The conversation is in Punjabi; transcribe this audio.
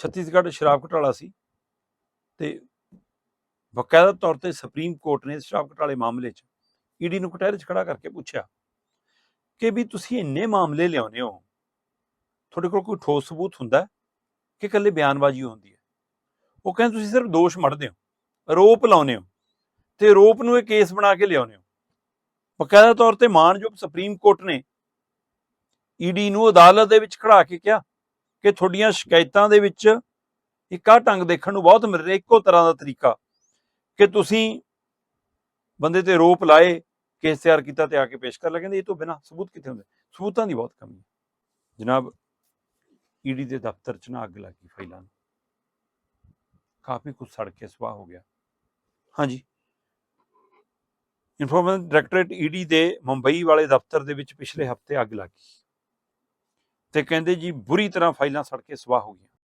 ਛੱਤੀਸਗੜ੍ਹ ਸ਼ਰਾਬ ਘੁਟਾਲਾ ਸੀ ਤੇ ਬਕਾਇਦਾ ਤੌਰ ਤੇ ਸੁਪਰੀਮ ਕੋਰਟ ਨੇ ਸ਼ਰਾਬ ਘੁਟਾਲੇ ਮਾਮਲੇ 'ਚ ਈਡੀ ਨੂੰ ਕਟਹਿਰੇ 'ਚ ਖੜਾ ਕਰਕੇ ਪੁੱਛਿਆ ਕਿ ਵੀ ਤੁਸੀਂ ਇੰਨੇ ਮਾਮਲੇ ਲਿਆਉਂਦੇ ਹੋ, ਤੁਹਾਡੇ ਕੋਲ ਕੋਈ ਠੋਸ ਸਬੂਤ ਹੁੰਦਾ ਕਿ ਇਕੱਲੇ ਬਿਆਨਬਾਜ਼ੀ ਹੁੰਦੀ ਹੈ? ਉਹ ਕਹਿੰਦੇ ਤੁਸੀਂ ਸਿਰਫ ਦੋਸ਼ ਮੜਦੇ ਹੋ, ਆਰੋਪ ਲਾਉਂਦੇ ਹੋ ਤੇ ਆਰੋਪ ਨੂੰ ਇਹ ਕੇਸ ਬਣਾ ਕੇ ਲਿਆਉਂਦੇ ਹੋ। ਬਕਾਇਦਾ ਤੌਰ ਤੇ ਮਾਨਯੋਗ ਸੁਪਰੀਮ ਕੋਰਟ ਨੇ ਈਡੀ ਨੂੰ ਅਦਾਲਤ ਦੇ ਵਿੱਚ ਖੜਾ ਕੇ ਕਿਹਾ ਕਿ ਤੁਹਾਡੀਆਂ ਸ਼ਿਕਾਇਤਾਂ ਦੇ ਵਿੱਚ ਇੱਕ ਆਹ ਢੰਗ ਦੇਖਣ ਨੂੰ ਬਹੁਤ ਮਿਲ ਰਿਹਾ, ਇੱਕੋ ਤਰ੍ਹਾਂ ਦਾ ਤਰੀਕਾ ਕਿ ਤੁਸੀਂ ਬੰਦੇ ਤੇ ਆਰੋਪ ਲਾਏ, ਕੇਸ ਤਿਆਰ ਕੀਤਾ ਤੇ ਆ ਕੇ ਪੇਸ਼ ਕਰ ਲਿਆ। ਕਹਿੰਦੇ ਇਹ ਤੋਂ ਬਿਨਾ ਸਬੂਤ ਕਿੱਥੇ ਹੁੰਦੇ? ਸਬੂਤਾਂ ਦੀ ਬਹੁਤ ਕਮੀ ਹੈ। ਜਨਾਬ ਈਡੀ ਦੇ ਦਫ਼ਤਰ 'ਚ ਨਾ ਅੱਗ ਲੱਗੀ ਫਾਈਲਾਂ ਨੂੰ। ਕਾਫੀ ਕੁਝ ਸੜ ਕੇ ਸਵਾਹ ਹੋ ਗਿਆ। ਹਾਂਜੀ। ਇਨਫੋਰਮੇਸ਼ਨ ਡਾਇਰੈਕਟੋਰੇਟ ਈਡੀ ਦੇ ਮੁੰਬਈ ਵਾਲੇ ਦਫ਼ਤਰ ਦੇ ਵਿੱਚ ਪਿਛਲੇ ਹਫ਼ਤੇ ਅੱਗ ਲੱਗੀ। ਤੇ ਕਹਿੰਦੇ ਜੀ ਬੁਰੀ ਤਰ੍ਹਾਂ ਫਾਈਲਾਂ ਸੜ ਕੇ ਸਵਾਹ ਹੋ ਗਈਆਂ।